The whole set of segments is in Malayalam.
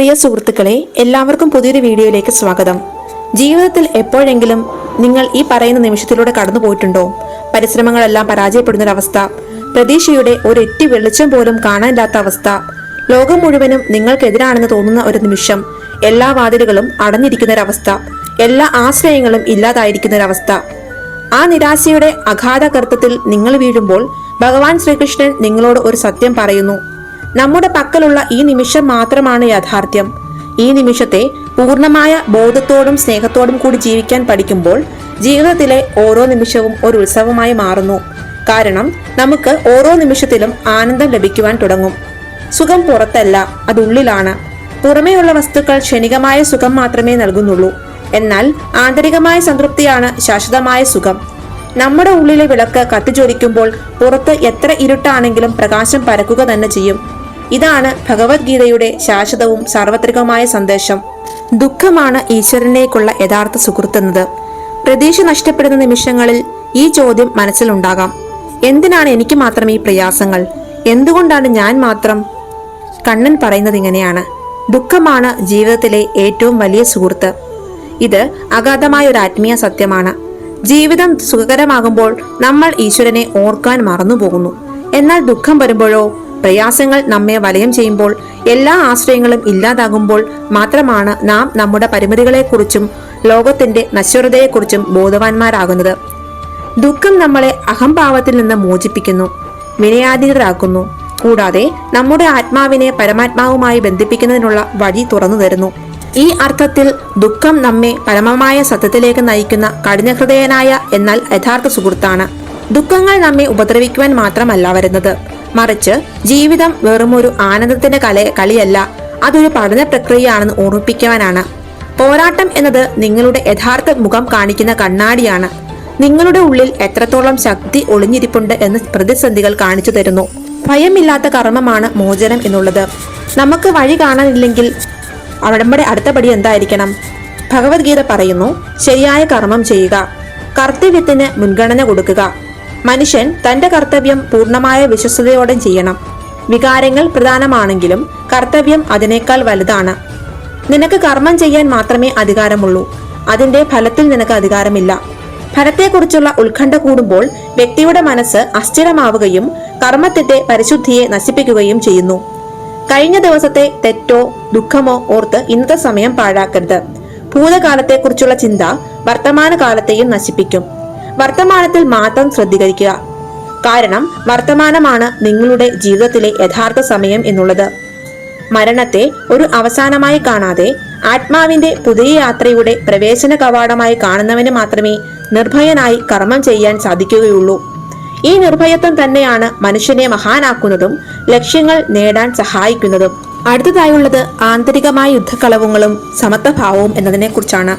പ്രിയ സുഹൃത്തുക്കളെ എല്ലാവർക്കും പുതിയൊരു വീഡിയോയിലേക്ക് സ്വാഗതം. ജീവിതത്തിൽ എപ്പോഴെങ്കിലും നിങ്ങൾ ഈ പറയുന്ന നിമിഷത്തിലൂടെ കടന്നു പോയിട്ടുണ്ടോ? പരിശ്രമങ്ങളെല്ലാം പരാജയപ്പെടുന്നൊരവസ്ഥ പ്രതീക്ഷയുടെ ഒരെറ്റി വെളിച്ചം പോലും കാണാനില്ലാത്ത അവസ്ഥ ലോകം മുഴുവനും നിങ്ങൾക്കെതിരാണെന്ന് തോന്നുന്ന ഒരു നിമിഷം എല്ലാ വാതിലുകളും അടഞ്ഞിരിക്കുന്ന ഒരവസ്ഥ എല്ലാ ആശ്രയങ്ങളും ഇല്ലാതായിരിക്കുന്ന ഒരവസ്ഥ ആ നിരാശയുടെ അഗാധ കർത്തത്തിൽ നിങ്ങൾ വീഴുമ്പോൾ ഭഗവാൻ ശ്രീകൃഷ്ണൻ നിങ്ങളോട് ഒരു സത്യം പറയുന്നു. നമ്മുടെ പക്കലുള്ള ഈ നിമിഷം മാത്രമാണ് യാഥാർത്ഥ്യം. ഈ നിമിഷത്തെ പൂർണമായ ബോധത്തോടും സ്നേഹത്തോടും കൂടി ജീവിക്കാൻ പഠിക്കുമ്പോൾ ജീവിതത്തിലെ ഓരോ നിമിഷവും ഒരു ഉത്സവമായി മാറുന്നു. കാരണം നമുക്ക് ഓരോ നിമിഷത്തിലും ആനന്ദം ലഭിക്കുവാൻ തുടങ്ങും. സുഖം പുറത്തല്ല അത് ഉള്ളിലാണ് പുറമേയുള്ള വസ്തുക്കൾ ക്ഷണികമായ സുഖം മാത്രമേ നൽകുന്നുള്ളൂ. എന്നാൽ ആന്തരികമായ സംതൃപ്തിയാണ് ശാശ്വതമായ സുഖം. നമ്മുടെ ഉള്ളിലെ വിളക്ക് കത്തിജ്വലിക്കുമ്പോൾ പുറത്ത് എത്ര ഇരുട്ടാണെങ്കിലും പ്രകാശം പരക്കുക തന്നെ ചെയ്യും. ഇതാണ് ഭഗവത്ഗീതയുടെ ശാശ്വതവും സാർവത്രികവുമായ സന്ദേശം. ദുഃഖമാണ് ഈശ്വരനേക്കുള്ള യഥാർത്ഥ സുഹൃത്തെന്നത്. പ്രതീക്ഷ നഷ്ടപ്പെടുന്ന നിമിഷങ്ങളിൽ ഈ ചോദ്യം മനസ്സിലുണ്ടാകാം. എന്തിനാണ് എനിക്ക് മാത്രം ഈ പ്രയാസങ്ങൾ? എന്തുകൊണ്ടാണ് ഞാൻ മാത്രം? കണ്ണൻ പറയുന്നത് ഇങ്ങനെയാണ്. ദുഃഖമാണ് ജീവിതത്തിലെ ഏറ്റവും വലിയ സുഹൃത്ത്. ഇത് അഗാധമായ ഒരു ആത്മീയ സത്യമാണ്. ജീവിതം സുഖകരമാകുമ്പോൾ നമ്മൾ ഈശ്വരനെ ഓർക്കാൻ മറന്നുപോകുന്നു. എന്നാൽ ദുഃഖം വരുമ്പോഴോ പ്രയാസങ്ങൾ നമ്മെ വലയം ചെയ്യുമ്പോൾ എല്ലാ ആശ്രയങ്ങളും ഇല്ലാതാകുമ്പോൾ മാത്രമാണ് നാം നമ്മുടെ പരിമിതികളെക്കുറിച്ചും ലോകത്തിന്റെ നശ്വരതയെക്കുറിച്ചും ബോധവാന്മാരാകുന്നത്. ദുഃഖം നമ്മളെ അഹംഭാവത്തിൽ നിന്ന് മോചിപ്പിക്കുന്നു വിനയാതീതരാക്കുന്നു. കൂടാതെ നമ്മുടെ ആത്മാവിനെ പരമാത്മാവുമായി ബന്ധിപ്പിക്കുന്നതിനുള്ള വഴി തുറന്നു തരുന്നു. ഈ അർത്ഥത്തിൽ ദുഃഖം നമ്മെ പരമമായ സത്യത്തിലേക്ക് നയിക്കുന്ന കഠിനഹൃദയനായ എന്നാൽ യഥാർത്ഥ സുഹൃത്താണ്. ദുഃഖങ്ങൾ നമ്മെ ഉപദ്രവിക്കുവാൻ മാത്രമല്ല വരുന്നത്. മറിച്ച് ജീവിതം വെറുമൊരു ആനന്ദത്തിന്റെ കല കളിയല്ല അതൊരു പഠന പ്രക്രിയയാണെന്ന് ഓർമ്മിപ്പിക്കുവാനാണ്. പോരാട്ടം എന്നത് നിങ്ങളുടെ യഥാർത്ഥ മുഖം കാണിക്കുന്ന കണ്ണാടിയാണ്. നിങ്ങളുടെ ഉള്ളിൽ എത്രത്തോളം ശക്തി ഒളിഞ്ഞിരിപ്പുണ്ട് എന്ന് പ്രതിസന്ധികൾ കാണിച്ചു തരുന്നു. ഭയമില്ലാത്ത കർമ്മമാണ് മോചനം എന്നുള്ളത്. നമുക്ക് വഴി കാണാനില്ലെങ്കിൽ നമ്മുടെ അടുത്ത പടി എന്തായിരിക്കണം? ഭഗവത്ഗീത പറയുന്നു ശരിയായ കർമ്മം ചെയ്യുക. കർത്തവ്യത്തിന് മുൻഗണന കൊടുക്കുക. മനുഷ്യൻ തന്റെ കർത്തവ്യം പൂർണമായ വിശ്വസ്തയോടെ ചെയ്യണം. വികാരങ്ങൾ പ്രധാനമാണെങ്കിലും കർത്തവ്യം അതിനേക്കാൾ വലുതാണ്. നിനക്ക് കർമ്മം ചെയ്യാൻ മാത്രമേ അധികാരമുള്ളൂ. അതിന്റെ ഫലത്തിൽ നിനക്ക് അധികാരമില്ല. ഫലത്തെക്കുറിച്ചുള്ള ഉത്കണ്ഠ കൂടുമ്പോൾ വ്യക്തിയുടെ മനസ്സ് അസ്ഥിരമാവുകയും കർമ്മത്തിന്റെ പരിശുദ്ധിയെ നശിപ്പിക്കുകയും ചെയ്യുന്നു. കഴിഞ്ഞ ദിവസത്തെ തെറ്റോ ദുഃഖമോ ഓർത്ത് ഇന്നത്തെ സമയം പാഴാക്കരുത്. ഭൂതകാലത്തെക്കുറിച്ചുള്ള ചിന്ത വർത്തമാനകാലത്തെയും നശിപ്പിക്കും. വർത്തമാനത്തിൽ മാത്രം ശ്രദ്ധീകരിക്കുക. കാരണം വർത്തമാനമാണ് നിങ്ങളുടെ ജീവിതത്തിലെ യഥാർത്ഥ സമയം എന്നുള്ളത്. മരണത്തെ ഒരു അവസാനമായി കാണാതെ ആത്മാവിന്റെ പുതിയ യാത്രയുടെ പ്രവേശന കവാടമായി കാണുന്നവന് മാത്രമേ നിർഭയനായി കർമ്മം ചെയ്യാൻ സാധിക്കുകയുള്ളൂ. ഈ നിർഭയത്വം തന്നെയാണ് മനുഷ്യനെ മഹാനാക്കുന്നതും ലക്ഷ്യങ്ങൾ നേടാൻ സഹായിക്കുന്നതും. അടുത്തതായുള്ളത് ആന്തരികമായ യുദ്ധക്കളവുകളും സമത്വഭാവവും എന്നതിനെക്കുറിച്ചാണ്.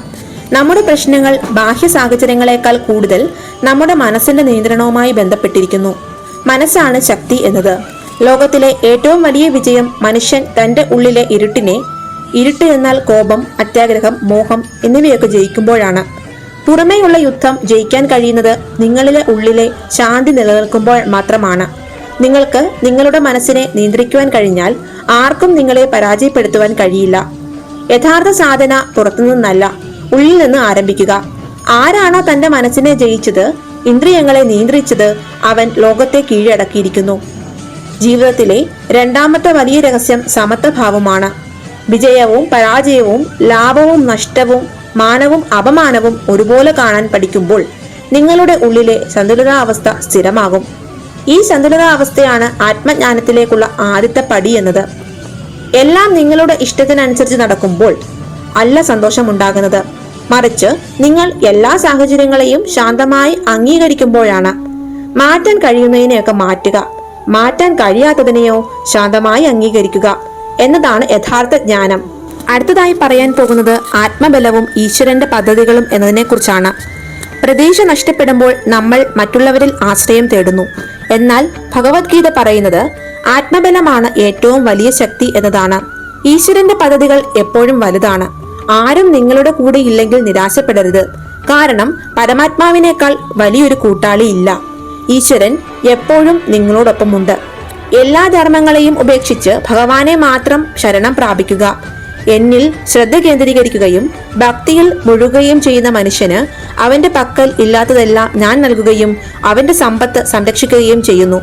നമ്മുടെ പ്രശ്നങ്ങൾ ബാഹ്യ സാഹചര്യങ്ങളെക്കാൾ കൂടുതൽ നമ്മുടെ മനസ്സിന്റെ നിയന്ത്രണവുമായി ബന്ധപ്പെട്ടിരിക്കുന്നു. മനസ്സാണ് ശക്തി എന്നത്. ലോകത്തിലെ ഏറ്റവും വലിയ വിജയം മനുഷ്യൻ തന്റെ ഉള്ളിലെ ഇരുട്ടിനെ ഇരുട്ട് എന്നാൽ കോപം അത്യാഗ്രഹം മോഹം എന്നിവയൊക്കെ ജയിക്കുമ്പോഴാണ്. പുറമേയുള്ള യുദ്ധം ജയിക്കാൻ കഴിയുന്നത് നിങ്ങളിലെ ഉള്ളിലെ ശാന്തി നിലനിൽക്കുമ്പോൾ മാത്രമാണ്. നിങ്ങൾക്ക് നിങ്ങളുടെ മനസ്സിനെ നിയന്ത്രിക്കുവാൻ കഴിഞ്ഞാൽ ആർക്കും നിങ്ങളെ പരാജയപ്പെടുത്തുവാൻ കഴിയില്ല. യഥാർത്ഥ സാധന പുറത്തുനിന്നല്ല. ഉള്ളിൽ നിന്ന് ആരംഭിക്കുക. ആരാണോ തന്റെ മനസ്സിനെ ജയിച്ചത് ഇന്ദ്രിയങ്ങളെ നിയന്ത്രിച്ചത് അവൻ ലോകത്തെ കീഴടക്കിയിരിക്കുന്നു. ജീവിതത്തിലെ രണ്ടാമത്തെ വലിയ രഹസ്യം സമത്വഭാവമാണ്. വിജയവും പരാജയവും ലാഭവും നഷ്ടവും മാനവും അപമാനവും ഒരുപോലെ കാണാൻ പഠിക്കുമ്പോൾ നിങ്ങളുടെ ഉള്ളിലെ സന്തുലിതാവസ്ഥ സ്ഥിരമാകും. ഈ സന്തുലിതാവസ്ഥയാണ് ആത്മജ്ഞാനത്തിലേക്കുള്ള ആദ്യത്തെ പടി എന്നത്. എല്ലാം നിങ്ങളുടെ ഇഷ്ടത്തിനനുസരിച്ച് നടക്കുമ്പോൾ അല്ല സന്തോഷമുണ്ടാകുന്നത്. മറിച്ച് നിങ്ങൾ എല്ലാ സാഹചര്യങ്ങളെയും ശാന്തമായി അംഗീകരിക്കുമ്പോഴാണ്. മാറ്റാൻ കഴിയുന്നതിനെയൊക്കെ മാറ്റുക. മാറ്റാൻ കഴിയാത്തതിനെയോ ശാന്തമായി അംഗീകരിക്കുക എന്നതാണ് യഥാർത്ഥ ജ്ഞാനം. അടുത്തതായി പറയാൻ പോകുന്നത് ആത്മബലവും ഈശ്വരന്റെ പദ്ധതികളും എന്നതിനെക്കുറിച്ചാണ്. പ്രതീക്ഷ നഷ്ടപ്പെടുമ്പോൾ നമ്മൾ മറ്റുള്ളവരിൽ ആശ്രയം തേടുന്നു. എന്നാൽ ഭഗവത്ഗീത പറയുന്നത് ആത്മബലമാണ് ഏറ്റവും വലിയ ശക്തി എന്നതാണ്. ഈശ്വരന്റെ പദ്ധതികൾ എപ്പോഴും വലുതാണ്. ആരും നിങ്ങളുടെ കൂടെ ഇല്ലെങ്കിൽ നിരാശപ്പെടരുത്. കാരണം പരമാത്മാവിനേക്കാൾ വലിയൊരു കൂട്ടാളി ഇല്ല. ഈശ്വരൻ എപ്പോഴും നിങ്ങളോടൊപ്പമുണ്ട്. എല്ലാ ധർമ്മങ്ങളെയും ഉപേക്ഷിച്ച് ഭഗവാനെ മാത്രം ശരണം പ്രാപിക്കുക. എന്നിൽ ശ്രദ്ധ കേന്ദ്രീകരിക്കുകയും ഭക്തിയിൽ മുഴുകുകയും ചെയ്യുന്ന മനുഷ്യന് അവന്റെ പക്കൽ ഇല്ലാത്തതെല്ലാം ഞാൻ നൽകുകയും അവന്റെ സമ്പത്ത് സംരക്ഷിക്കുകയും ചെയ്യുന്നു.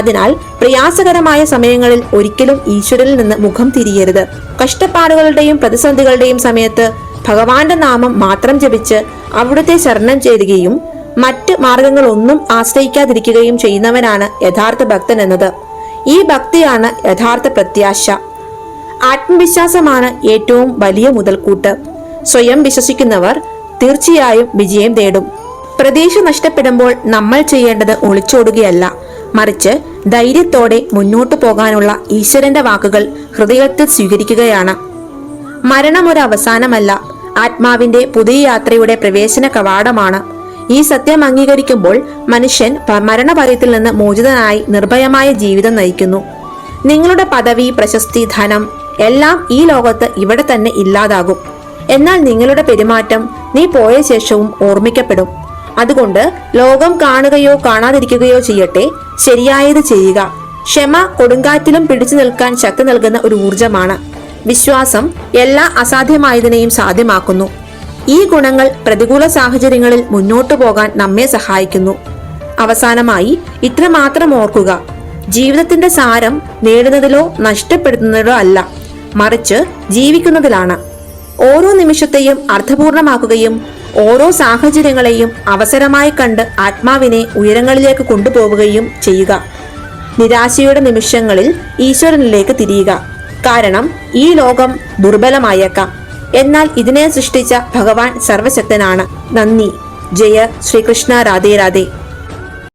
അതിനാൽ പ്രയാസകരമായ സമയങ്ങളിൽ ഒരിക്കലും ഈശ്വരനിൽ നിന്ന് മുഖം തിരിയരുത്. കഷ്ടപ്പാടുകളുടെയും പ്രതിസന്ധികളുടെയും സമയത്ത് ഭഗവാന്റെ നാമം മാത്രം ജപിച്ച് അവിടുത്തെ ശരണം ചേരുകയും മറ്റ് മാർഗങ്ങളൊന്നും ആശ്രയിക്കാതിരിക്കുകയും ചെയ്യുന്നവനാണ് യഥാർത്ഥ ഭക്തൻ എന്നത്. ഈ ഭക്തിയാണ് യഥാർത്ഥ പ്രത്യാശ. ആത്മവിശ്വാസമാണ് ഏറ്റവും വലിയ മുതൽക്കൂട്ട്. സ്വയം വിശ്വസിക്കുന്നവർ തീർച്ചയായും വിജയം തേടും പ്രതീക്ഷ നഷ്ടപ്പെടുമ്പോൾ നമ്മൾ ചെയ്യേണ്ടത് ഒളിച്ചോടുകയല്ല. മറിച്ച് ധൈര്യത്തോടെ മുന്നോട്ടു പോകാനുള്ള ഈശ്വരന്റെ വാക്കുകൾ ഹൃദയത്തിൽ സ്വീകരിക്കുകയാണ്. മരണം ഒരു അവസാനമല്ല ആത്മാവിന്റെ പുതിയ യാത്രയുടെ പ്രവേശന കവാടമാണ്. ഈ സത്യം അംഗീകരിക്കുമ്പോൾ മനുഷ്യൻ മരണഭയത്തിൽ നിന്ന് മോചിതനായി നിർഭയമായ ജീവിതം നയിക്കുന്നു. നിങ്ങളുടെ പദവി പ്രശസ്തി ധനം എല്ലാം ഈ ലോകത്ത് ഇവിടെ തന്നെ ഇല്ലാതാകും. എന്നാൽ നിങ്ങളുടെ പെരുമാറ്റം നീ പോയ ശേഷവും ഓർമ്മിക്കപ്പെടും. അതുകൊണ്ട് ലോകം കാണുകയോ കാണാതിരിക്കുകയോ ചെയ്യട്ടെ ശരിയായത് ചെയ്യുക. ക്ഷമ കൊടുങ്കാറ്റിലും പിടിച്ചു നിൽക്കാൻ ശക്തി നൽകുന്ന ഒരു ഊർജമാണ് വിശ്വാസം എല്ലാ അസാധ്യമായതിനെയും സാധ്യമാക്കുന്നു. ഈ ഗുണങ്ങൾ പ്രതികൂല സാഹചര്യങ്ങളിൽ മുന്നോട്ടു പോകാൻ നമ്മെ സഹായിക്കുന്നു. അവസാനമായി ഇത്ര മാത്രം ഓർക്കുക. ജീവിതത്തിന്റെ സാരം നേടുന്നതിലോ നഷ്ടപ്പെടുത്തുന്നതിലോ അല്ല മറിച്ച് ജീവിക്കുന്നതിലാണ്. ഓരോ നിമിഷത്തെയും അർത്ഥപൂർണമാക്കുകയും ഓരോ സാഹചര്യങ്ങളെയും അവസരമായി കണ്ട് ആത്മാവിനെ ഉയരങ്ങളിലേക്ക് കൊണ്ടുപോവുകയും ചെയ്യുക. നിരാശയുടെ നിമിഷങ്ങളിൽ ഈശ്വരനിലേക്ക് തിരിയുക. കാരണം ഈ ലോകം ദുർബലമായേക്കാം. എന്നാൽ ഇതിനെ സൃഷ്ടിച്ച ഭഗവാൻ സർവശക്തനാണ്. നന്ദി. ജയ ശ്രീകൃഷ്ണ രാധേ രാധേ.